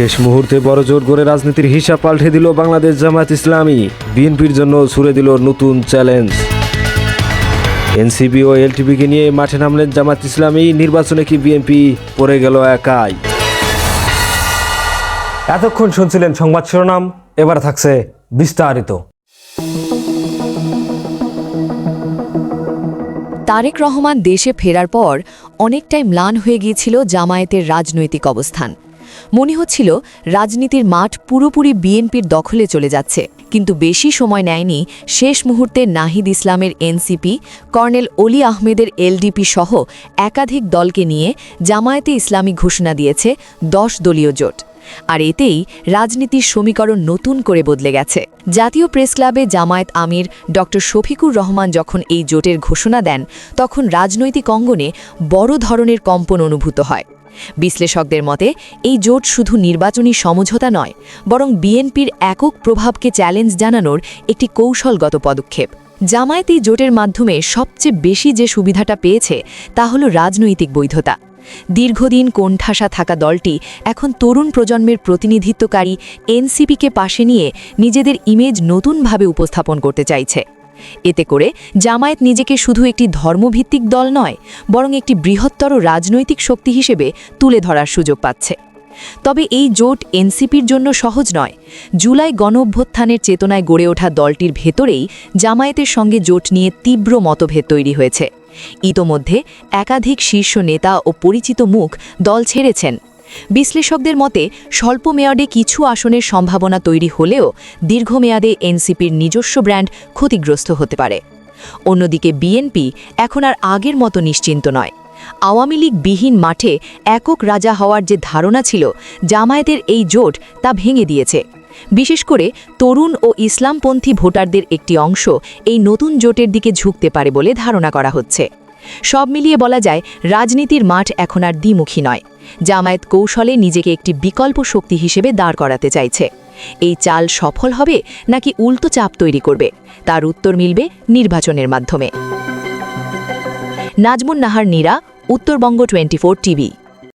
শেষ মুহূর্তে বড় জোর করে রাজনীতির হিসাব পাল্টে দিল বাংলাদেশ জামাত ইসলামী। বিএনপির জন্য ছুড়ে দিল নতুন চ্যালেঞ্জ। এনসিপি ও এলটিপিকে নিয়ে মাঠে নামলেন জামাত ইসলামী। নির্বাচনে কি বিএনপি পড়ে গেল একাই? এতক্ষণ শুনছিলেন সংবাদ শিরোনাম, এবার থাকছে বিস্তারিত। তারেক রহমান দেশে ফেরার পর অনেকটাই ম্লান হয়ে গিয়েছিল জামায়াতের রাজনৈতিক অবস্থান। মনে হচ্ছিল রাজনীতির মাঠ পুরোপুরি বিএনপির দখলে চলে যাচ্ছে। কিন্তু বেশি সময় নেয়নি শেষ মুহূর্তে নাহিদ ইসলামের এনসিপি, কর্নেল অলি আহমেদের এলডিপি সহ একাধিক দলকে নিয়ে জামায়াতে ইসলামী ঘোষণা দিয়েছে দশ দলীয় জোট। আর এতেই রাজনীতির সমীকরণ নতুন করে বদলে গেছে। জাতীয় প্রেস ক্লাবে জামায়াত আমির ড. শফিকুর রহমান যখন এই জোটের ঘোষণা দেন, তখন রাজনৈতিক অঙ্গনে বড় ধরনের কম্পন অনুভূত হয়। বিশ্লেষকদের মতে, এই জোট শুধু নির্বাচনী সমঝোতা নয়, বরং বিএনপির একক প্রভাবকে চ্যালেঞ্জ জানানোর একটি কৌশলগত পদক্ষেপ। জামায়াত জোটের মাধ্যমে সবচেয়ে বেশি যে সুবিধাটা পেয়েছে, তা হল রাজনৈতিক বৈধতা। দীর্ঘদিন কোণঠাসা থাকা দলটি এখন তরুণ প্রজন্মের প্রতিনিধিত্বকারী এনসিপিকে পাশে নিয়ে নিজেদের ইমেজ নতুনভাবে উপস্থাপন করতে চাইছে। এতে করে জামায়াত নিজেকে শুধু একটি ধর্মভিত্তিক দল নয়, বরং একটি বৃহত্তর রাজনৈতিক শক্তি হিসেবে তুলে ধরার সুযোগ পাচ্ছে। তবে এই জোট এনসিপির জন্য সহজ নয়। জুলাই গণ অভ্যুত্থানের চেতনায় গড়ে ওঠা দলটির ভেতরেই জামায়াতের সঙ্গে জোট নিয়ে তীব্র মতভেদ তৈরি হয়েছে। ইতোমধ্যে একাধিক শীর্ষ নেতা ও পরিচিত মুখ দল ছেড়েছেন। বিশ্লেষকদের মতে স্বল্প মেয়াদে কিছু আসনের সম্ভাবনা তৈরি হলেও দীর্ঘমেয়াদে এনসিপির নিজস্ব ব্র্যান্ড ক্ষতিগ্রস্ত হতে পারে। অন্যদিকে বিএনপি এখন আর আগের মতো নিশ্চিন্ত নয়। আওয়ামী লীগ বিহীন মাঠে একক রাজা হওয়ার যে ধারণা ছিল, জামায়াতের এই জোট তা ভেঙে দিয়েছে। বিশেষ করে তরুণ ও ইসলামপন্থী ভোটারদের একটি অংশ এই নতুন জোটের দিকে ঝুঁকতে পারে বলে ধারণা করা হচ্ছে। সব মিলিয়ে বলা যায়, রাজনীতির মাঠ এখন আর দ্বিমুখী নয়। জামায়াত কৌশলে নিজেকে একটি বিকল্প শক্তি হিসেবে দাঁড় করাতে চাইছে। এই চাল সফল হবে নাকি উল্টো চাপ তৈরি করবে? তার উত্তর মিলবে নির্বাচনের মাধ্যমে। Nazmun Nahar Nira, Uttarbanga twenty TV.